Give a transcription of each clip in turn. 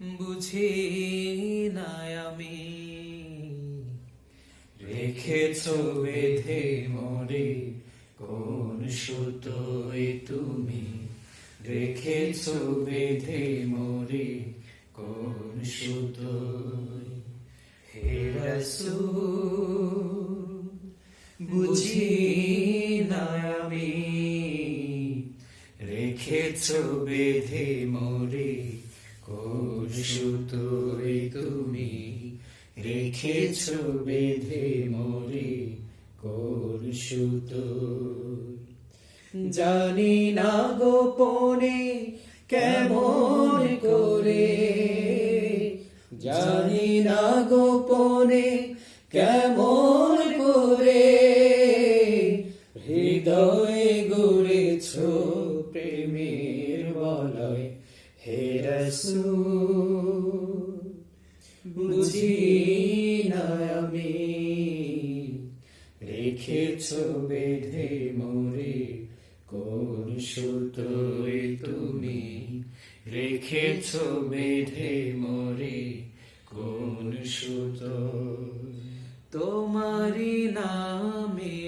বুঝি না আমি। রেখেছ বেঁধে মরে, কোন সুতোয় তুমি? রেখেছ বেঁধে মরে, কোন সুতোয়? হে রাসূল, বুঝি রেখেছ বেঁধে মরে সুতোয় তুমি। রেখেছ বেঁধে মরে সুতোয় জানি না গোপনে কেমন করে। জানি না গোপনে কেমন বুঝি আমি রেখেছ বেঁধে মোরে কোন সুতোয় তুমি? রেখেছ বেঁধে মোরে কোন সুতো তোমারি নামে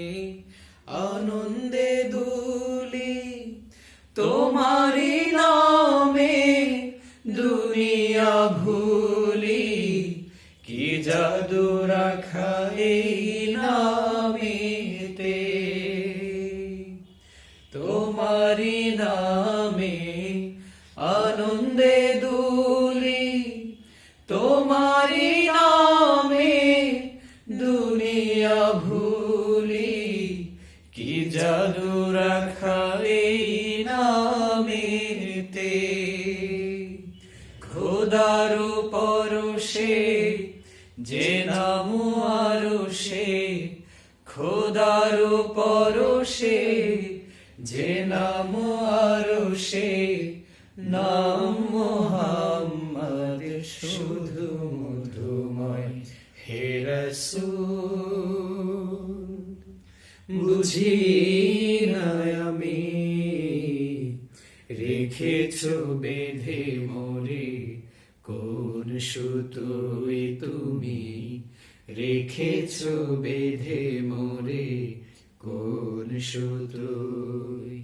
জাদু রাখা এই নামেতে তোমারি নামে আনন্দে দুলি তোমারি নামে দুনিয়া ভুলি, কি জাদু রাখা এই নামেতে, খোদার পরশে যে নাম আরও সে, খোদার পরশে, যে নাম আরও নাম মোহাম্মদ শুধু মধুময় হে রসূল। বুঝি না আমি, রেখেছ বেঁধে মোরে কোন সুতোয় তুমি রেখেছ বেঁধে মোরে? কোন সুতোয়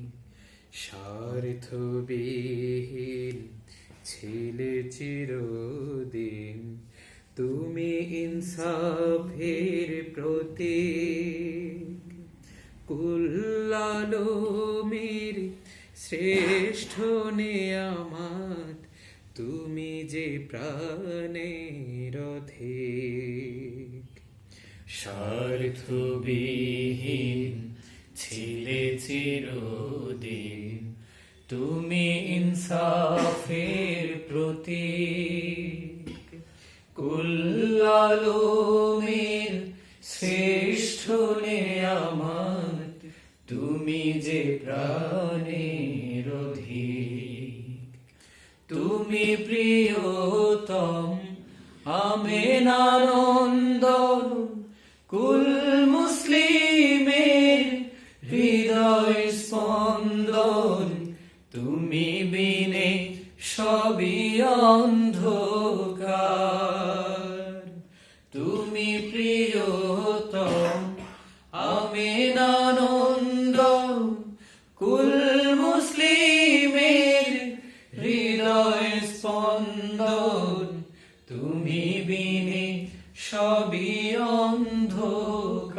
স্বার্থবিহীন ছিলে চিরদিন তুমি ইনসাফের প্রতীক। কুল্লালোমের শ্রেষ্ঠ নেয়ামাত তুমি যে প্রাণের অধিক স্বার্থবিহীন ছিলে চিরদিন। তুমি ইনসাফের প্রতীক। কুল্লালোমের শ্রেষ্ঠ আমার তুমি যে প্রাণের তুমি প্রিয়তম আমেনানন্দন কুল মুসলিমের হৃদয় স্পন্দন তুমি বিনে সবই অন্ধকার। তুমি প্রিয়তম আমেনানন্দ তুমি বিনে সবই অন্ধকার।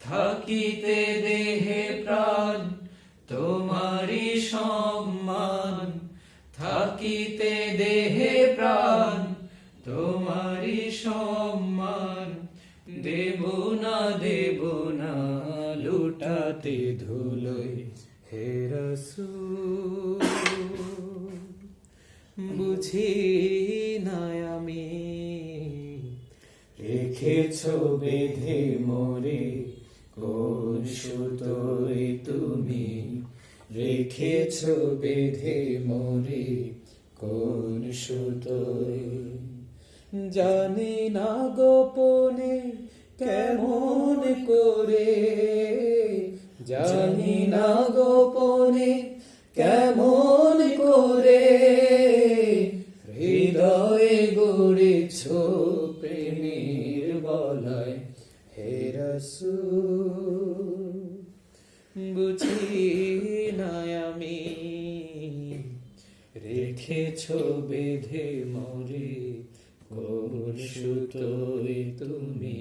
থাকিতে দেহে প্রাণ তোমারি সম্মান। থাকিতে দেহে প্রাণ তোমারি সম্মান। দেব না দেব না লুটাতে ধুলোয় হে রসূল। বুঝি রেখেছ বেঁধে মরে, কোন তুমি? রেখেছ বেঁধে মরে, কোন সুতোয় জানি না গোপনে কেমন করে, জানি না গোপনে কেমন বলয় হে রসূল। বুঝি না আমি, রেখেছ বেঁধে মরে, কোন সুতোয় তুমি?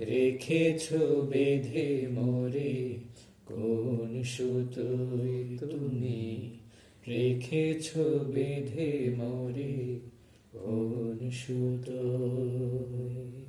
রেখেছ বেঁধে মরে, কোন সুতোয় তুমি? রেখেছ বেঁধে মরে, কোন সুতোয়?